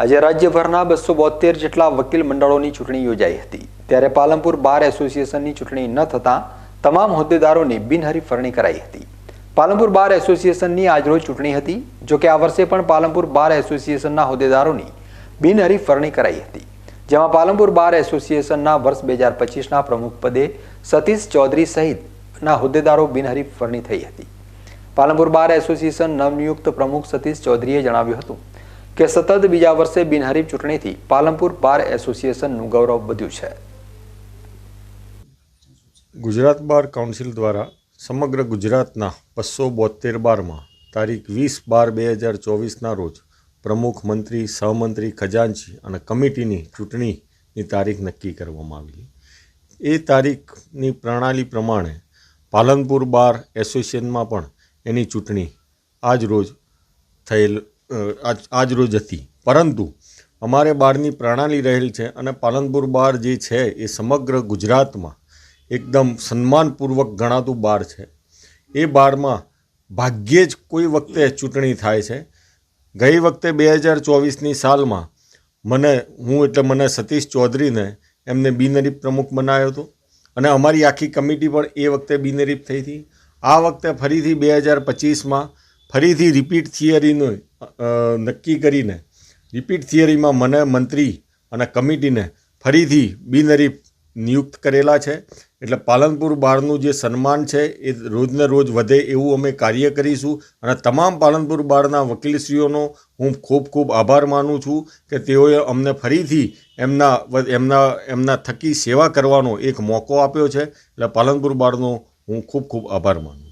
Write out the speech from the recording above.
આજે રાજ્યભરના બસો બોતેર જેટલા વકીલ મંડળોની ચૂંટણી યોજાઈ હતી. ત્યારે પાલનપુર બાર એસોસિએશનની ચૂંટણી ન થતાં તમામ હોદ્દેદારોની બિનહરીફ વરણી કરાઈ હતી. પાલનપુર બાર એસોસિએશનની આજરોજ ચૂંટણી હતી, જો કે આ વર્ષે પણ પાલનપુર બાર એસોસિએશનના હોદ્દેદારોની બિનહરીફ વરણી કરાઈ હતી. જેમાં પાલનપુર બાર એસોસિએશનના વર્ષ બે હજાર પચીસના પ્રમુખ પદે સતીશ ચૌધરી સહિતના હોદ્દેદારો બિનહરીફ વરણી થઈ હતી. પાલનપુર બાર એસોસિએશન નવનિયુક્ત પ્રમુખ સતીશ ચૌધરીએ જણાવ્યું હતું કે સતત બીજા વર્ષે બિનહરીફ ચૂંટણીથી પાલનપુર બાર એસોસિએશનનું ગૌરવ વધ્યું છે. ગુજરાત બાર કાઉન્સિલ દ્વારા સમગ્ર ગુજરાતના બસો બોતેર બારમાં તારીખ વીસ બાર બે હજાર ચોવીસના રોજ પ્રમુખ મંત્રી, સહમંત્રી ખજાનચી અને કમિટીની ચૂંટણીની તારીખ નક્કી કરવામાં આવી એ તારીખની પ્રણાલી પ્રમાણે પાલનપુર બાર એસોસિએશનમાં પણ એની ચૂંટણી આજ રોજ થયેલ આજ રોજ હતી. પરંતુ અમારે બારની પ્રણાલી રહેલ છે અને પાલનપુર બાર જે છે એ સમગ્ર ગુજરાતમાં એકદમ સન્માનપૂર્વક ગણાતું બાર છે. એ બારમાં ભાગ્યે જ કોઈ વખતે ચૂંટણી થાય છે. ગઈ વખતે બે હજાર ચોવીસની સાલમાં મને, હું એટલે મને સતીશ ચૌધરીને એમને બિનહરીફ પ્રમુખ બનાવ્યો હતો. અને અમારી આખી કમિટી પણ એ વખતે બિનહરીફ થઈ હતી. આ વખતે ફરીથી બે હજાર પચીસમાં ફરીથી રિપીટ થિયરીનું નક્કી કરીને રિપીટ થિયરીમાં મને મંત્રી અને કમિટીને ફરીથી બિનહરીફ નિયુક્ત કરેલા છે. એટલે પાલનપુર બારનું જે સન્માન છે એ રોજને રોજ વધે એવું અમે કાર્ય કરીશું. અને તમામ પાલનપુર બારના વકીલશ્રીઓનો હું ખૂબ ખૂબ આભાર માનું છું કે તેઓએ અમને ફરીથી એમના એમના એમના થકી સેવા કરવાનો એક મોકો આપ્યો છે. એટલે પાલનપુર બારનો હું ખૂબ ખૂબ આભાર માનું